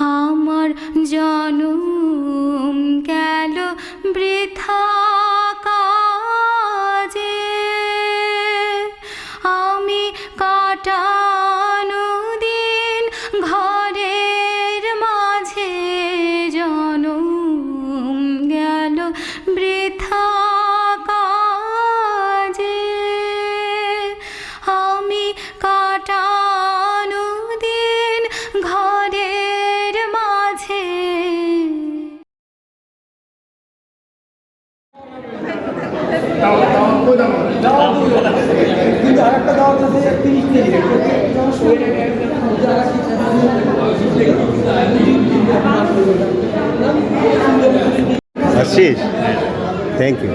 আমার জনম আসছিস থ্যাংক ইউ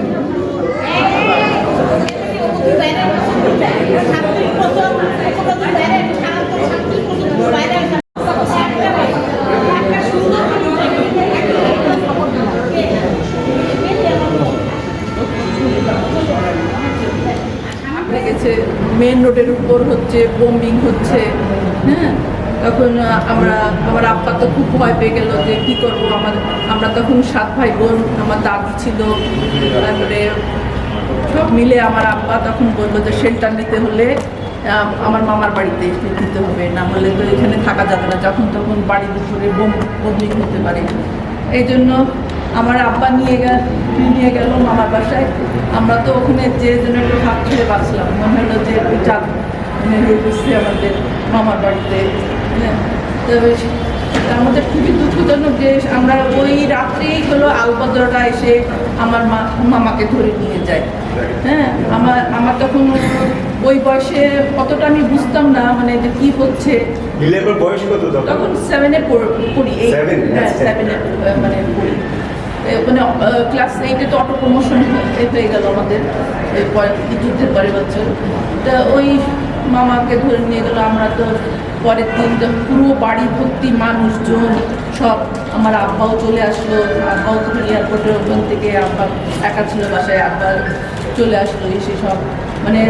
মেন রোডের উপর হচ্ছে বোম্বিং হচ্ছে হ্যাঁ? তখন আমরা, আমার আব্বা তো খুব ভয় পেয়ে গেল যে কী করব আমার আমরা তখন সাত ভাই বোন, আমার দাদু ছিল, তারপরে সব মিলে আমার আব্বা তখন বলল যে শেল্টার নিতে হলে আমার মামার বাড়িতে দিতে হবে, না হলে তো এখানে থাকা যাবে না, যখন তখন উপরে বোম বোম্বিং হতে পারে। এই জন্য আমার আব্বা নিয়ে গেল নিয়ে গেল মামার বাসায়। আমরা তো ওখানে যে যেন একটু হাত ছেড়ে বাঁচলাম, মনে হলো যে একটু চাঁদ মানে আমাদের মামার বাড়িতে। আমাদের খুবই দুঃখজনক যে আমরা ওই রাত্রেই হলো আলবদরটা এসে আমার মা মামাকে ধরে নিয়ে যায় হ্যাঁ আমার আমার তখন ওই বয়সে অতটা আমি বুঝতাম না মানে যে কী হচ্ছে। বয়স কত তখন? সেভেনে পড়ি হ্যাঁ আচ্ছা। সেভেনে মানে পড়ি। মানে ক্লাস এইটে তো অটো প্রমোশন হয়ে গেল আমাদের যুদ্ধের পরের বছর তা ওই মামাকে ধরে নিয়ে গেলো আমরা তো পরের দিন পুরো বাড়ি ভর্তি মানুষজন সব, আমার আব্বাও চলে আসলো, আব্বাও তো এয়ারপোর্টে ওখান থেকে আব্বা একা ছিল বাসায়, আব্বা চলে আসলো এসে সব। মানে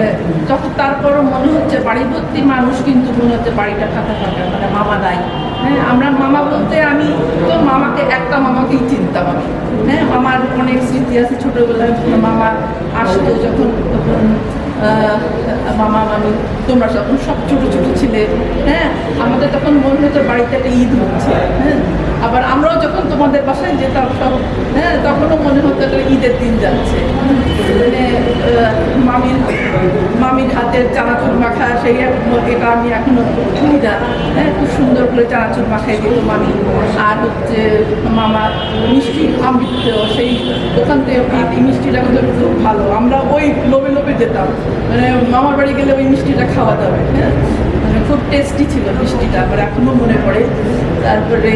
তখন তারপরও মনে হচ্ছে বাড়ি ভর্তি মানুষ কিন্তু মনে হচ্ছে বাড়িটা ফাঁকা ফাঁকা মানে মামা নাই। হ্যাঁ আমরা মামা বলতে আমি তো মামাকে, একটা মামাকেই চিনতাম আমি। হ্যাঁ মামার অনেক স্মৃতি আছে ছোটোবেলায় মামা আসতো, যখন তখন মামা, মামি, তোমরা যখন সব ছোটো ছোটো ছিলে হ্যাঁ আমাদের তখন মনে হতো বাড়িতে একটা ঈদ হচ্ছে। আবার আমরাও যখন তোমাদের বাসায় যেতাম সব হ্যাঁ তখনও মনে হতো একটা ঈদের দিন যাচ্ছে। মানে মামির মামির হাতের চানাচুর মাখা, সেই এটা আমি এখনও ভুলি না। হ্যাঁ খুব সুন্দর করে চানাচুর মাখাই দিত মামি। আর হচ্ছে মামা মিষ্টি আমৃত্য সেই ওখান থেকে এই মিষ্টিটা কিন্তু খুব ভালো। আমরা ওই লোভে লোভে যেতাম। মানে মামার বাড়ি গেলে ওই মিষ্টিটা খাওয়া যাবে হ্যাঁ। খুব টেস্টি ছিল মিষ্টিটা আমার এখনও মনে পড়ে। তারপরে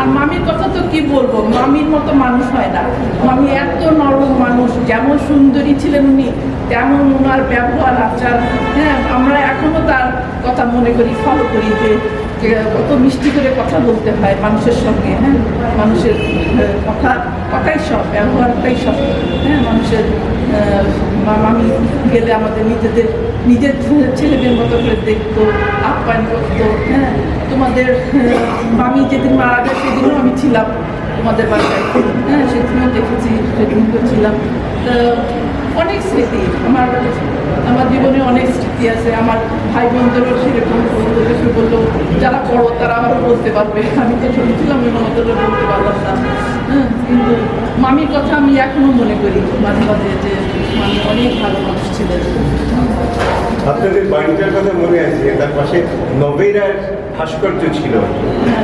আর মামির কথা তো কি বলব? মামির মতো মানুষ হয় না। মামি এত নরম মানুষ, যেমন সুন্দরী ছিলেন উনি, তেমন ওনার ব্যবহার, আচার হ্যাঁ আমরা এখনও তার কথা মনে করি ফলো করি যে কত মিষ্টি করে কথা বলতে হয় মানুষের সঙ্গে হ্যাঁ? মানুষের কথা, কথাই সব, ব্যবহারটাই সব হ্যাঁ? মানুষের মামি গেলে আমাদের নিজেদের নিজের ছেলেদের মতো করে দেখতো আপ্যায়ন করতো হ্যাঁ? তোমাদের আহ, মামি যেদিন মারা যায় সেদিনও আমি ছিলাম তোমাদের বাসায় হ্যাঁ? সেদিনও দেখেছি সেদিনও ছিলাম। তা অনেক স্মৃতি আমার আমার জীবনে অনেক স্মৃতি আছে। আমার ভাই বোনদেরও সেরকম এসে বলল যারা বড়ো তারা আবার বলতে পারবে। আমি তো ছোটো ছিলাম ওই মতটা বলতে পারলাম না। হ্যাঁ? কিন্তু মামির কথা আমি এখনও মনে করি মাঝে মাঝে যে আপনাদের বাড়িটার কথা মনে আছে তার পাশে নবেরার ভাস্কর্য ছিল।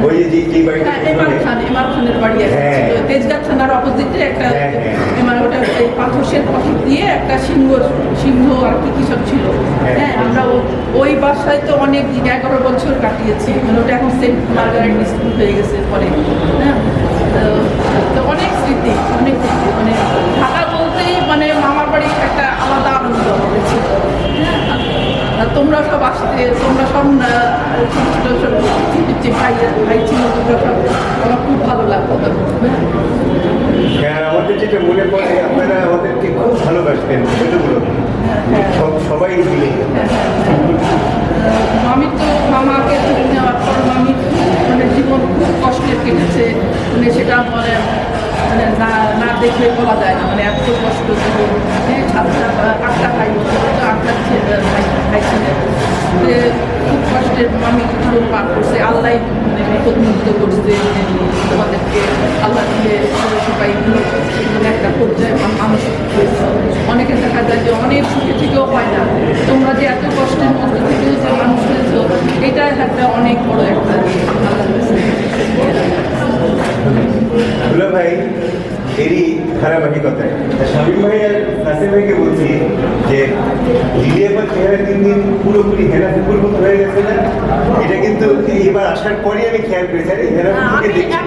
ওই যে যে বাড়িটা হ্যাঁ এমার খান এমার খানের বাড়ি একটা। ছিল তেজগাঁ থানার অপোজিটে একটা। এমার ওটা এই পাথরের দিয়ে একটা সিংহ সিংহ আর কি কি ছিল। হ্যাঁ। আমরা ওই বাসায় তো অনেক দিন এগারো বছর কাটিয়েছি। মানে ওটা এখন সেন্ট মার্গারেট স্কুল হয়ে গেছে পরে। হ্যাঁ তো- অনেক স্মৃতি অনেক স্মৃতি। মানে ঢাকা বলতেই মানে মামার বাড়ি একটা আলাদা আনন্দ আমাদের ছিল হ্যাঁ তোমরা সব আসতে তোমরা সব ছোট ছোট যে ভাই ভাই ছিল তোমরা সব আমার খুব ভালো লাগতো। হ্যাঁ হ্যাঁ আমাদের যেটা মনে পড়ে আপনারা আমাদেরকে খুব ভালোবাসতেন ছোটগুলো সব সবাই মিলে। মামি তো মামাকে ধরে নেওয়ার পর মামি মানে জীবন খুব কষ্টের কেটেছে মানে মানে না না দেখলে বলা যায় না মানে এত কষ্ট ছিল হ্যাঁ সাতটা আটটা তো আটটা যে খুব কষ্টের আমি কিছু পার করছে আল্লাহ মানে প্রতিনিধিত্ব করছে তোমাদেরকে আল্লাহ দিয়ে সবাই মানে একটা পর্যায়ে মানুষ অনেকে দেখা যায় যে অনেক সুখে থেকেও হয় না। তোমরা যে এত কষ্টের মধ্যে থেকেও যে মানুষ হয়েছো এটা একটা অনেক বড় একটা ইয়ে, এরই ধারাবাহিকতায়। তা শামীম ভাই আর নাসির ভাইকে বলছি যে চেহারা দিন দিন পুরোপুরি হেনা মতো হয়ে গেছে না? এটা কিন্তু এবার আসার পরই আমি খেয়াল করেছি। আরে হেনা কুকুরকে দেখছি।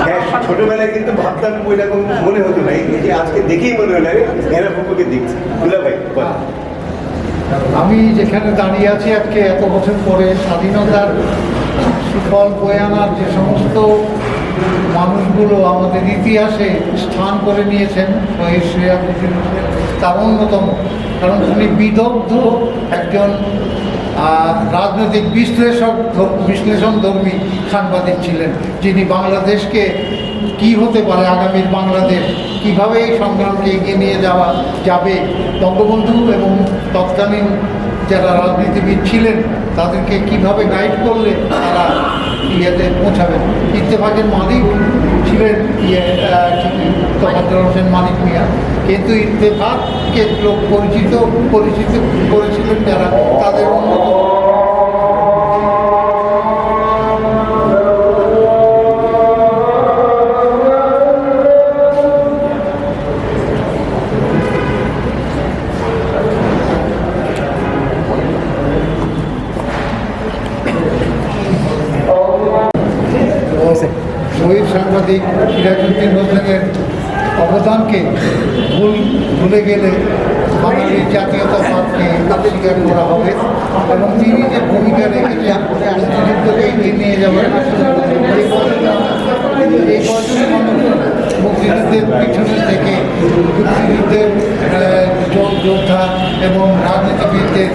হ্যাঁ। ছোটবেলায় কিন্তু ভাবতাম ওইরকম মনে হতো না এই যে আজকে দেখেই মনে হলো আরে হেনা দেখছি। দুলা ভাই বল। আমি যেখানে দাঁড়িয়ে আছি আজকে এত বছর পরে স্বাধীনতার সুফল বয়ে আনার যে সমস্ত মানুষগুলো আমাদের ইতিহাসে স্থান করে নিয়েছেন শহীদ শ্রেয়া মুজিবুর তার অন্যতম, কারণ তিনি বিদগ্ধ একজন রাজনৈতিক বিশ্লেষক বিশ্লেষণ ধর্মী সাংবাদিক ছিলেন। যিনি বাংলাদেশকে কি হতে পারে আগামীর বাংলাদেশ, কীভাবে এই সংগ্রামকে এগিয়ে নিয়ে যাওয়া যাবে, বঙ্গবন্ধু এবং তৎকালীন যারা রাজনীতিবিদ ছিলেন, তাদেরকে কীভাবে গাইড করলে তারা ইয়েতে পৌঁছাবেন। ইত্তেফাকের মালিক ছিলেন ইয়ে হোসেন মালিক মিয়া। কিন্তু ইত্তেফাককে লোক পরিচিত পরিচিত করেছিলেন যারা, তাদের অন্যতম সাংবাদিক সিরাজউদ্দিন হোসেনের অবদানকে ভুল, ভুলে গেলে বাঙালির জাতীয়তাবাদকে অস্বীকার করা হবে এবং তিনি যে ভূমিকা রেখেছেন মুক্তিযুদ্ধকে এগিয়ে নিয়ে যাওয়ার এই মুক্তিযুদ্ধের পিছনে থেকে মুক্তিযুদ্ধের যোদ্ধা এবং রাজনীতিবিদদের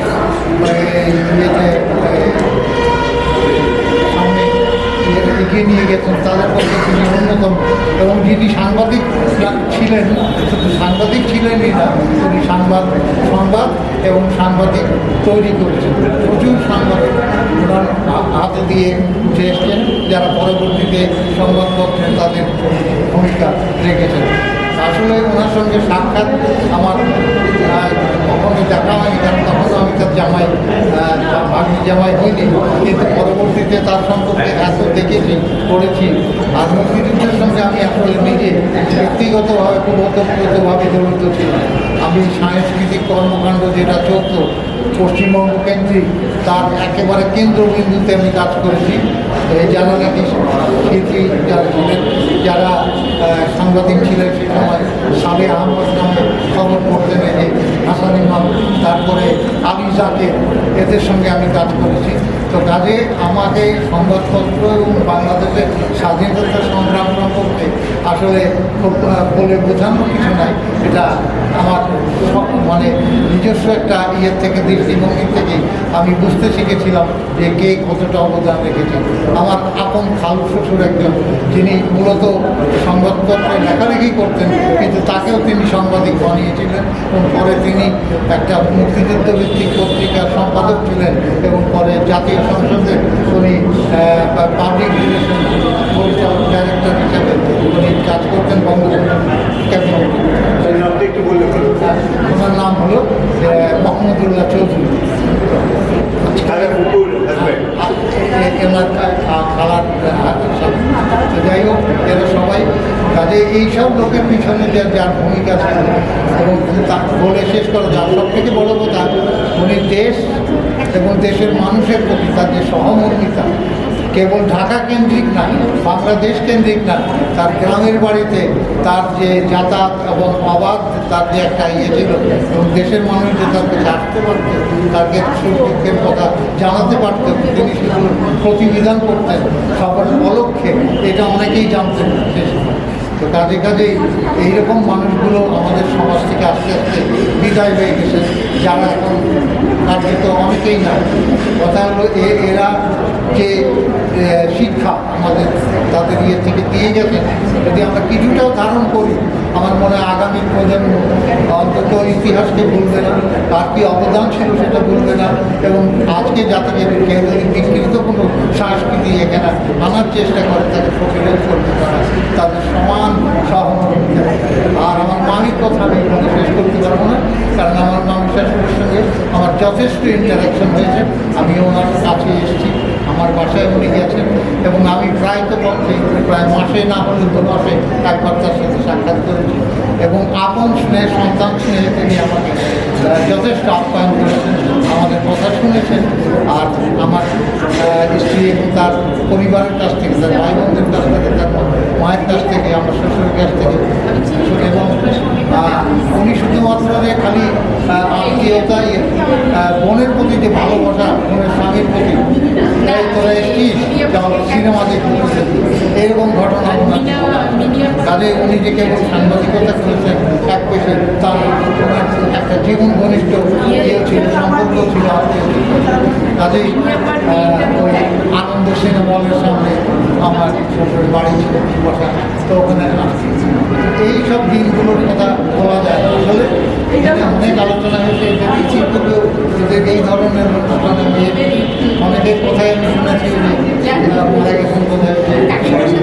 এগিয়ে নিয়ে গেছেন, তাদের মধ্যে তিনি অন্যতম এবং যিনি সাংবাদিক ছিলেন, শুধু সাংবাদিক ছিলেনই না, তিনি সাংবাদ সংবাদ এবং সাংবাদিক তৈরি করেছেন। প্রচুর সাংবাদিক ওনার হাতে দিয়ে উঠে এসছেন, যারা পরবর্তীতে সংবাদপত্রে তাদের ভূমিকা রেখেছেন। আসলে ওনার সঙ্গে সাক্ষাৎ আমার আহ, কখনো দেখা হয়নি কারণ তখনও আমি তার জামাই ভাগ্নি জামাই হইনি। কিন্তু পরবর্তীতে তার সম্পর্কে এত দেখেছি পড়েছি আর মুক্তিযুদ্ধের সঙ্গে আমি আসলে নিজে ব্যক্তিগতভাবে খুব ওতপ্রোতভাবে জড়িত ছিলাম। আমি সাংস্কৃতিক কর্মকাণ্ড যেটা চলতো পশ্চিমবঙ্গ কেন্দ্রিক তার একেবারে কেন্দ্রবিন্দুতে আমি কাজ করেছি। এই যারা নাকি শিল্পী যারা ছিলেন, যারা সাংবাদিক ছিলেন, সে সময় সাবে আহমদ নামে খবর করতেন এই হাসান ইমাম তারপরে আলী জাকের এদের সঙ্গে আমি কাজ করেছি। তো কাজে আমাকে সংবাদপত্র এবং বাংলাদেশের স্বাধীনতা সংগ্রাম সম্পর্কে আসলে বলে বোঝানো কিছু নাই। এটা আমার মানে নিজস্ব একটা ইয়ের থেকে, দৃষ্টিভঙ্গি থেকে আমি বুঝতে শিখেছিলাম যে কে কতটা অবদান রেখেছে। আমার আপন খাল শ্বশুর একজন, যিনি মূলত সংবাদপত্রে লেখালেখি করতেন, কিন্তু তাকেও তিনি সাংবাদিক বানিয়েছিলেন এবং পরে তিনি একটা মুক্তিযুদ্ধ ভিত্তিক পত্রিকার সম্পাদক ছিলেন এবং পরে জাতীয় সংসদে উনি পাবলিক রিলেশন পরিচালক ডাইরেক্টর হিসাবে উনি কাজ করতেন বঙ্গবন্ধু। ক্যাবিনেটে একটু বললে ওনার নাম হলো মোহাম্মদুল্লাহ চৌধুরী। যাই হোক এরা সবাই কাজে এইসব লোকের পিছনে যে যার ভূমিকা ছিল এবং তা বলে শেষ করা যার সব থেকে বড় কথা উনি দেশ এবং দেশের মানুষের প্রতি তার যে সহমর্মিতা কেবল ঢাকা কেন্দ্রিক না, বাংলাদেশ কেন্দ্রিক না, তার গ্রামের বাড়িতে তার যে যাতায়াত এবং অবাধ তার যে একটা ইয়ে ছিল, এবং দেশের মানুষ যে তার কাছে আসতে পারত তাকে দুঃখের কথা জানাতে পারত, তিনি সেগুলো প্রতিবিধান করতেন, সবার অলক্ষ্যে এটা অনেকেই জানতেন তো কাজে কাজেই এইরকম মানুষগুলো আমাদের সমাজ থেকে আস্তে আস্তে বিদায় হয়ে গেছে। যারা এখন কার্যত অনেকেই না। কথা হলো এ, এরা যে শিক্ষা আমাদের, তাদের ইয়ে থেকে দিয়ে গেছেন যদি আমরা কিছুটাও ধারণ করি, আমার মনে হয় আগামী প্রজন্ম অন্তত ইতিহাসকে ভুলবে না তার কি অবদান ছিল সেটা ভুলবে না, এবং আজকে যাতে কেউ যদি বিকৃত কোনো সংস্কৃতি এখানে আনার চেষ্টা করে, তাকে প্রতিরোধ করতে পারে তাদের সমান সহমর্মিতা আর আমার মামির কথা আমি এখানে শেষ করতে পারব না কারণ আমার মামি শাশুড়ির সঙ্গে আমার যথেষ্ট ইন্টারাকশন হয়েছে। আমি ওনার কাছে এসেছি। আমার বাসায় উনি গেছেন এবং আমি প্রায় তো পক্ষে প্রায় মাসে না হলে দু মাসে একবার তার সাথে সাক্ষাৎ করেছি এবং আপন স্নেহ সন্তান স্নেহে তিনি আমাকে যথেষ্ট আপ্যায়ন করেছেন আমাদের কথা শুনেছেন আর আমার স্ত্রী এবং তার পরিবারের কাছ থেকে তার ভাই বোনদের কাছ থেকে তার মায়ের কাছ থেকে আমার শ্বশুরের কাছ থেকে এবং উনি শুধুমাত্র যে খালি আহ, আত্মীয়তা ইয়ে, বোনের প্রতি যে ভালোবাসা বোনের স্বামীর প্রতি সিনেমা দেখতে এরকম ঘটনা কাজে উনি যে কেবল সাংবাদিকতা করেছেন এক পেশে তার একটা জীবন ঘনিষ্ঠ ইয়ে ছিল সম্পর্ক ছিল কাজেই ওই আনন্দ সিনেমা হলের সামনে আমার শ্বশুরের বাড়ি ছিল বসা তো ওখানে এই সব দিনগুলোর কথা বলা যায় আসলে এখানে অনেক আলোচনা হয়েছে ইচ্ছে করলেও এদের এই ধরনের অনুষ্ঠানে নিয়ে অনেকের কথাই আমি শুনেছি যে মারা গেছেন বোধহয়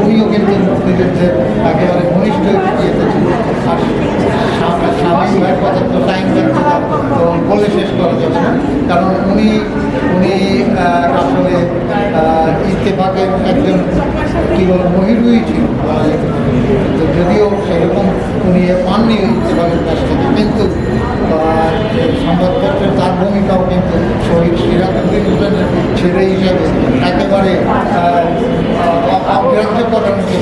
উনিও কিন্তু একেবারে ঘনিষ্ঠ তো টাইম থাকছে না, তো বলে শেষ করা যাবে কারণ উনি উনি আহ, আসলে আহ, ইত্তেফাকের একজন, কী বল, মহিরুই ছিল। যদিও সেরকম উনি পাননি ইত্তেফাকের কাছ থেকে কিন্তু সংবাদপত্রের, তার ভূমিকাও কিন্তু শহীদ সিরাজুদ্দিন হোসেনের ছেলে হিসাবে একেবারে অগ্রাহ্য করার মতো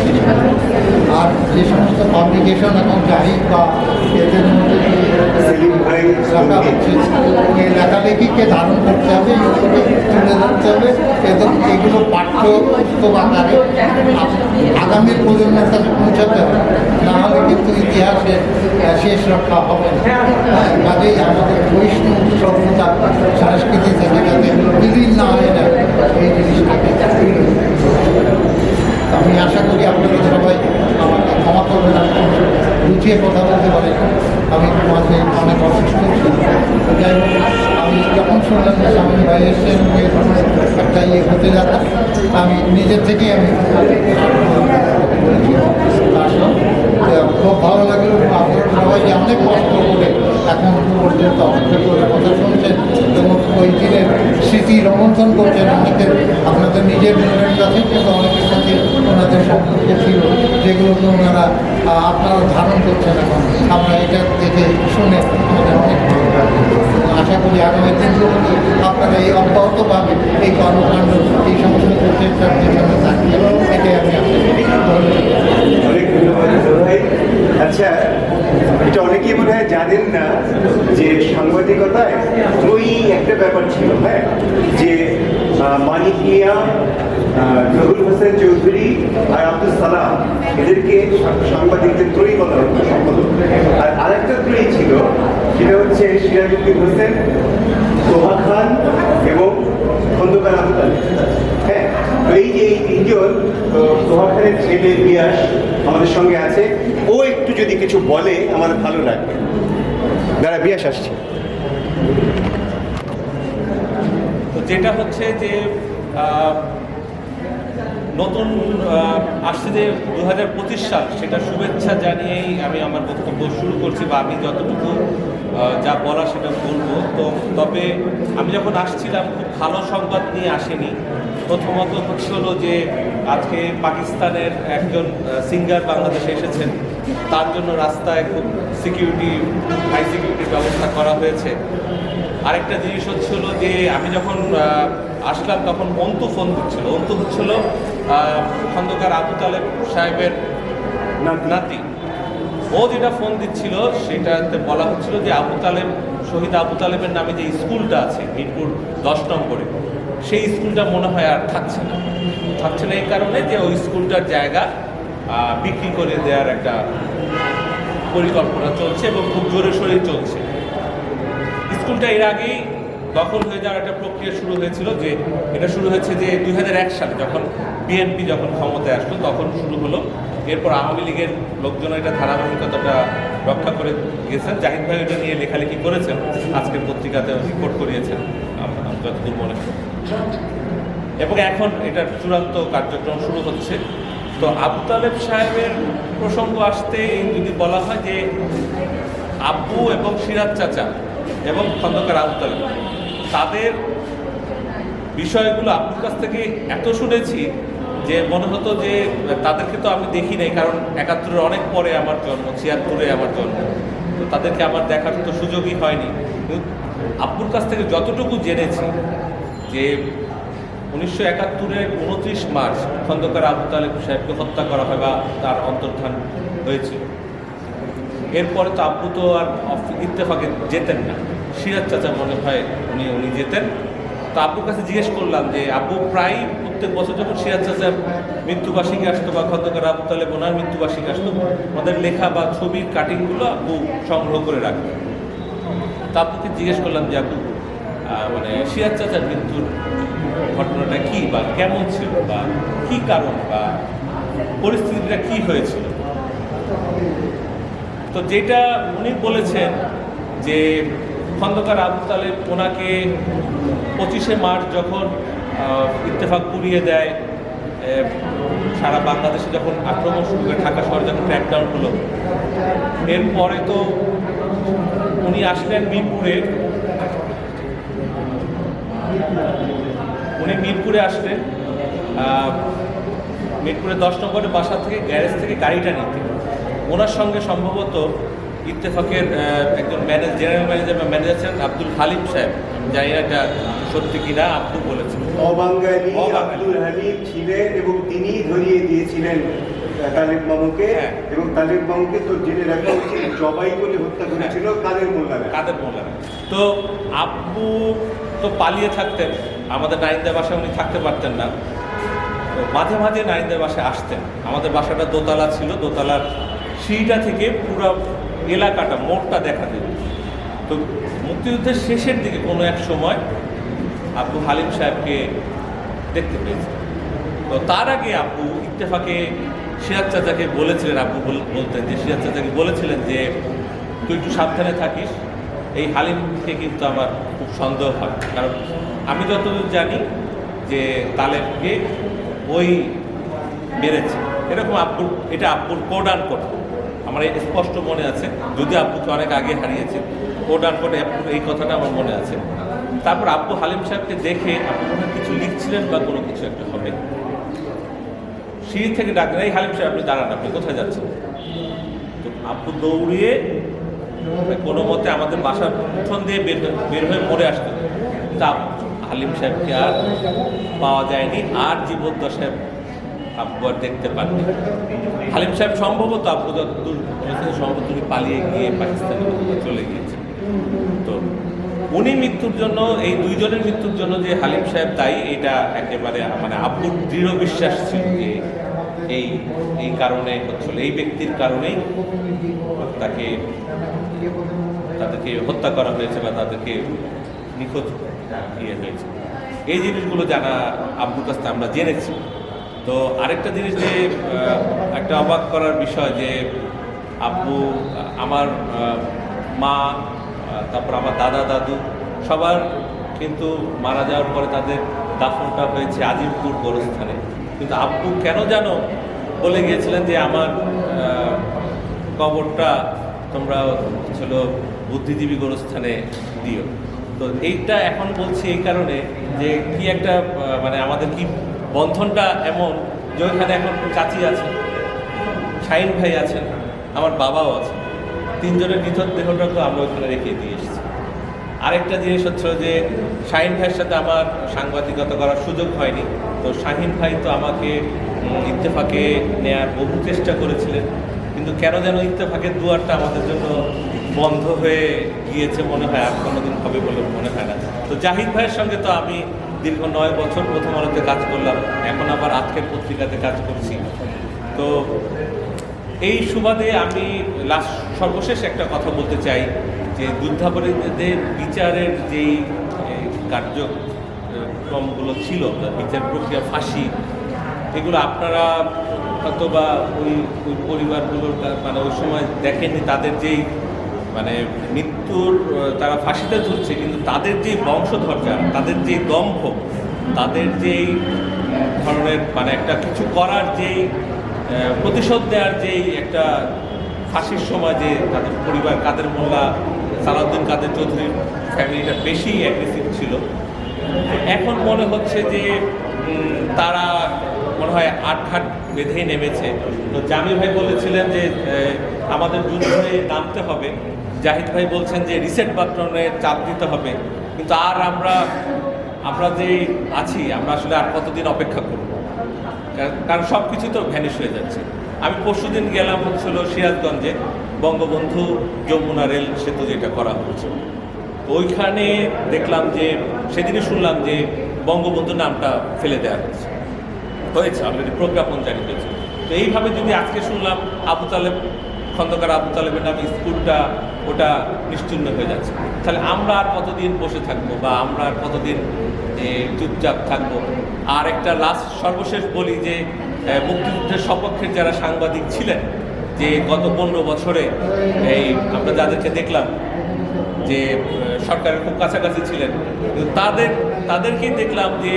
আর যে সমস্ত পাবলিকেশন এখন জাহির বা এদের মধ্যে লেখা হচ্ছে এই লেখালেখিকে ধারণ করতে হবে এগুলোকে তুলে ধরতে হবে এবং এগুলো পাঠ্য পুস্তক আকারে আগামী প্রজন্মের কাছে পৌঁছাতে হবে। না হলে কিন্তু ইতিহাসে শেষ রক্ষা হবে না। কাজেই আমাদের বৈষ্ণব সভ্যতা সংস্কৃতি থেকে যাতে বিলীন না হয়ে যায় এই জিনিসটাকে। আমি আশা করি আপনাদের সবাই আমাকে ক্ষমা করবেন। আমি গুছিয়ে কথা বলতে পারি। আমি মাঝে অনেক অসুস্থ ছিলাম। যাই হোক, আমি যখন শুনলাম যে স্বামী ভাই এসছেন একটা ইয়ে হতে যাচ্ছে, আমি নিজের থেকেই আমি খুব ভালো লাগল। সবাই অনেক কষ্ট করে এখন পর্যন্ত অপেক্ষা করে কথা শুনছেন এবং ওই দিনের স্মৃতি রোমন্থন করছেন। অনেকের, আপনাদের নিজের মনের কাছে কিন্তু অনেকের সাথে ওনাদের সম্পর্ক ছিল। যেগুলোকে ওনারা আহ, আপনারা ধারণ করছেন এখন। আমরা এটা দেখে শুনে অনেক ভালো আশা করি আগামী দিনগুলোতে আপনারা এই অব্যাহতভাবে এই কর্মকাণ্ড এই সমস্ত প্রচেষ্টার যেখানে থাকবে এটাই আমি অনেক ধন্যবাদ আচ্ছা এটা অনেকেই মনে হয় জানেন না যে সাংবাদিকতায় ত্রয়ী একটা ব্যাপার ছিল হ্যাঁ? যে মানিক মিয়া জহুর হোসেন চৌধুরী আর আব্দুল সালাম। এদেরকে সাংবাদিকদের ত্রয়ী বলা হতো আর আরেকটা ত্রয়ী ছিল, সেটা হচ্ছে সিরাজুদ্দিন হোসেন, তোহা খান এবং খন্দকার আবু হ্যাঁ এই যে এই তিনজন তোহা খানের ছেলে বিয়াস আমাদের সঙ্গে আছে। ও একটু যদি কিছু বলে, আমার ভালো লাগবে। দাঁড়া বিয়াস আসছে। যেটা হচ্ছে যে নতুন আসছে যে দু হাজার পঁচিশ সাল, সেটা শুভেচ্ছা জানিয়েই আমি আমার বক্তব্য শুরু করছি বা আমি যতটুকু যা বলা সেটা বলব। তো তবে আমি যখন আসছিলাম, খুব ভালো সংবাদ নিয়ে আসেনি। প্রথমত হচ্ছে হলো যে, আজকে পাকিস্তানের একজন সিঙ্গার বাংলাদেশে এসেছেন। তার জন্য রাস্তায় খুব সিকিউরিটি হাই সিকিউরিটির ব্যবস্থা করা হয়েছে। আরেকটা জিনিস হচ্ছিল যে আমি যখন আসলাম তখন অন্তু ফোন দিচ্ছিল। অন্তু হচ্ছিল খন্দকার আবু তালেব সাহেবের নাতি। ও যেটা ফোন দিচ্ছিল সেটাতে বলা হচ্ছিল যে আবু তালেব শহীদ আবু তালেবের নামে যে স্কুলটা আছে মিরপুর দশ নম্বরে সেই স্কুলটা মনে হয় আর থাকছে না। থাকছে না এই কারণে যে ওই স্কুলটার জায়গা বিক্রি করে দেওয়ার একটা পরিকল্পনা চলছে এবং খুব জোরে সোরে চলছে। স্কুলটা এর আগেই দখল হয়ে যাওয়ার একটা প্রক্রিয়া শুরু হয়েছিল যে এটা শুরু হয়েছে যে দুই হাজার এক সালে যখন বিএনপি যখন ক্ষমতায় আসলো, তখন শুরু হলো। এরপর আওয়ামী লীগের লোকজন এটা ধারাবাহিকতাটা রক্ষা করে গেছেন। জাহিদ ভাই এটা নিয়ে লেখালেখি করেছেন, আজকের পত্রিকাতে রিপোর্ট করিয়েছেন যতদূর মনে এবং এখন এটার চূড়ান্ত কার্যক্রম শুরু হচ্ছে। তো আবু তালেব সাহেবের প্রসঙ্গ আসতে যদি বলা হয় যে আব্বু এবং সিরাজ চাচা এবং খন্দকার আবু তাদের বিষয়গুলো আব্বুর কাছ থেকে এত শুনেছি যে মনে হতো যে তাদেরকে তো আমি দেখি নাই, কারণ একাত্তরের অনেক পরে আমার জন্ম, ছিয়াত্তরে আমার জন্ম। তো তাদেরকে আমার দেখার তো সুযোগই হয়নি। আব্বুর কাছ থেকে যতটুকু জেনেছি যে উনিশশো একাত্তরের উনত্রিশ মার্চ খন্দকার আবু তালেব সাহেবকে হত্যা করা হয় বা তার অন্তর্ধান হয়েছিল। এরপরে তো আব্বু তো আর ইত্তেফাকে যেতেন না। সিরাজ চাচা মনে হয় উনি উনি যেতেন। তো আব্বুর কাছে জিজ্ঞেস করলাম যে, আব্বু প্রায় প্রত্যেক বছর যখন সিরাজ চাচা মৃত্যুবার্ষিকী আসতো বা খন্দকার আবু তালেব ওনার মৃত্যুবার্ষিকী আসতো, আমাদের লেখা বা ছবির কাটিংগুলো আব্বু সংগ্রহ করে রাখতেন। তা আব্বুকে জিজ্ঞেস করলাম যে, আব্বু মানে সিরাজ চাচার মৃত্যুর ঘটনাটা কি বা কেমন ছিল বা কি কারণ বা পরিস্থিতিটা কি হয়েছিল? তো যেটা উনি বলেছেন যে খন্দকার আবু তালেব ওনাকে পঁচিশে মার্চ যখন ইত্তেফাক পুড়িয়ে দেয় সারা বাংলাদেশে যখন আক্রমণ শুরু করে ঢাকা শহরে যখন ক্র্যাকডাউন হলো, এরপরে তো উনি আসলেন মিরপুরে। উনি মিরপুরে আসলেন মিরপুরে দশ নম্বরের বাসা থেকে, গ্যারেজ থেকে গাড়িটা নিতে ওনার সঙ্গে সম্ভবত ইত্তেফাকের একজন ম্যানেজ জেনারেল ম্যানেজার বা ম্যানেজার ছিলেন আব্দুল হালিম সাহেব। জানি না এটা সত্যি কিনা আব্দুল বলেছেন। অবাঙ্গালি। আব্দুল হামিদ ছিলেন এবং তিনি ধরিয়ে দিয়েছিলেন তালেব মামুকে। হ্যাঁ। এবং তালেব মামুকে তো জেনে রাখা উচিত জবাই করে হত্যা করেছিল কাদের মোল্লারা? কাদের বললেন তো আব্বু তো পালিয়ে থাকতেন আমাদের নাইনদের বাসায় উনি থাকতে পারতেন না। তো মাঝে মাঝে নাইনদের বাসায় আসতেন। আমাদের বাসাটা দোতলা ছিল দোতলার সিঁড়িটা থেকে পুরো এলাকাটা, মোড়টা দেখা দেবে তো মুক্তিযুদ্ধের শেষের দিকে কোনো এক সময় আব্বু হালিম সাহেবকে দেখতে পেয়েছে। তো তার আগে আব্বু ইত্তেফাকে, সিরাজ চাচাকে বলেছিলেন, আব্বু বল- বলতেন যে, সিরাজ চাচাকে বলেছিলেন যে, তুই একটু সাবধানে থাকিস, এই হালিমকে কিন্তু আমার খুব সন্দেহ হয়। কারণ আমি যতদূর জানি যে তালেবকে ওই মেরেছে। এরকম আব্বুর, এটা আব্বুর কোডান কোড। আমার স্পষ্ট মনে আছে, যদি আব্বুকে অনেক আগে হারিয়েছে কোড এই কথাটা আমার মনে আছে। তারপর আব্বু হালিম সাহেবকে দেখে আব্বু মনে কিছু লিখছিলেন বা কোনো কিছু একটা হবে? সিঁড়ি থেকে ডাকলেন এই হালিম সাহেব, আপনি দাঁড়ান, আপনি কোথায় যাচ্ছেন? তো আব্বু দৌড়িয়ে কোনো মতে আমাদের বাসার উঠোন দিয়ে বের বের হয়ে মরে আসতেন। তা হালিম সাহেবকে আর পাওয়া যায়নি, আর জীবদ্দশায় আব্বু আর দেখতে পাননি। হালিম সাহেব সম্ভবত আব্বু সম্ভবত উনি পালিয়ে গিয়ে পাকিস্তানে চলে গিয়েছেন তো উনি মৃত্যুর জন্য, এই দুইজনের মৃত্যুর জন্য যে হালিম সাহেব তাই এটা একেবারে মানে আব্বুর দৃঢ় বিশ্বাস ছিল যে এই এই কারণে হচ্ছিল, এই ব্যক্তির কারণেই তাকে, তাদেরকে হত্যা করা হয়েছে বা তাদেরকে নিখোঁজ ইয়ে হয়েছে। এই জিনিসগুলো জানা আব্বুর কাছ থেকে আমরা জেনেছি। তো আরেকটা জিনিস যে একটা অবাক করার বিষয় যে, আব্বু, আমার মা তারপর আমার দাদা, দাদু, সবার কিন্তু মারা যাওয়ার পরে তাদের দাফনটা হয়েছে আজিমপুর গোরস্থানে। কিন্তু আব্বু কেন যেন বলে গিয়েছিলেন যে, আমার কবরটা তোমরা ছিল বুদ্ধিজীবী গোরস্থানে দিও। তো এইটা এখন বলছি এই কারণে যে, কি একটা মানে আমাদের কি বন্ধনটা এমন যে ওইখানে এখন চাচি আছে শাহিন ভাই আছেন, আমার বাবাও আছে তিনজনের নিথর দেহটা তো আমরা ওইখানে রেখে দিয়ে এসেছি। আরেকটা জিনিস হচ্ছে যে শাহিন ভাইয়ের সাথে আমার সাংবাদিকতা করার সুযোগ হয়নি। তো শাহিন ভাই তো আমাকে ইত্তেফাকে নেয়ার বহু চেষ্টা করেছিলেন। কিন্তু কেন যেন ইত্তেফাকের দুয়ারটা আমাদের জন্য বন্ধ হয়ে গিয়েছে মনে হয়, আর কোনোদিন হবে বলে মনে হয় না। তো জাহিদ ভাইয়ের সঙ্গে তো আমি দীর্ঘ নয় বছর প্রথম আলোতে কাজ করলাম, এখন আবার আজকের পত্রিকাতে কাজ করছি। তো এই সুবাদে আমি লাস্ট সর্বশেষ একটা কথা বলতে চাই, যে যুদ্ধাপরাধীদের বিচারের যেই কার্যক্রমগুলো ছিল বিচার প্রক্রিয়া ফাঁসি, এগুলো আপনারা হয়তো বা ওই পরিবারগুলোর মানে ওই সময় দেখেননি, তাদের যেই মানে মৃত্যুর তারা ফাঁসিতে ঝুলছে, কিন্তু তাদের যে বংশধর যারা, তাদের যে দম্ভ, তাদের যেই ধরনের মানে একটা কিছু করার যেই প্রতিশোধ দেওয়ার যেই একটা ফাঁসির সময় যে তাদের পরিবার, কাদের মোল্লা, সালাউদ্দিন কাদের চৌধুরীর ফ্যামিলিটা বেশি অ্যাগ্রেসিভ ছিল। এখন মনে হচ্ছে যে তারা মনে হয় আটঘাট বেঁধেই নেমেছে। তো জামি ভাই বলেছিলেন যে আমাদের যুদ্ধে নামতে হবে। জাহিদ ভাই বলছেন যে রিসেট বাটনে চাপ দিতে হবে। কিন্তু আর আমরা আমরা যে আছি, আমরা আসলে আর কতদিন অপেক্ষা করব? কারণ- সব কিছু তো ভ্যানিশ হয়ে যাচ্ছে। আমি পরশুদিন গেলাম হচ্ছিল সিরাজগঞ্জে, বঙ্গবন্ধু যমুনা রেল সেতু যেটা করা হচ্ছে ওইখানে দেখলাম যে, সেদিনই শুনলাম যে বঙ্গবন্ধু নামটা ফেলে দেওয়া হয়েছে। হয়েছে অলরেডি প্রজ্ঞাপন জারি হয়েছে। তো এইভাবে যদি আজকে শুনলাম, আবু তালেব, খন্দকার আবু তালেবের নামে স্কুলটা, ওটা নিশ্চিন্ন হয়ে যাচ্ছে। তাহলে আমরা আর কতদিন বসে থাকব বা আমরা আর কতদিন চুপচাপ থাকব? আর একটা লাস্ট সর্বশেষ বলি যে মুক্তিযুদ্ধের সপক্ষের যারা সাংবাদিক ছিলেন, যে গত পনেরো বছরে, এই, আমরা যাদেরকে দেখলাম যে সরকারের খুব কাছাকাছি ছিলেন। তাদের, তাদেরকেই দেখলাম যে,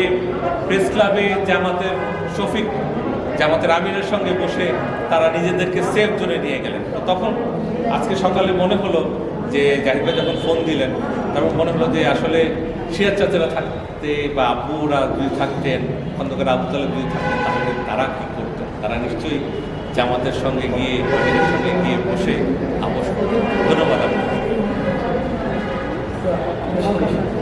প্রেস ক্লাবে জামাতের শফিক, জামাতের আমিরের সঙ্গে বসে তারা নিজেদেরকে সেফ জোনে নিয়ে গেলেন। তো তখন আজকে সকালে মনে হলো যে, জাহিদ যখন ফোন দিলেন, তখন মনে হলো যে, আসলে সিয়ার চাচারা থাকতে বা আব্বুরা যদি থাকতেন, খন্দকার আবু তালেব যদি থাকতেন, তাহলে তারা কী করতেন? তারা নিশ্চয়ই জামাতের সঙ্গে গিয়ে সঙ্গে গিয়ে বসে করতেন। ধন্যবাদ どうですか?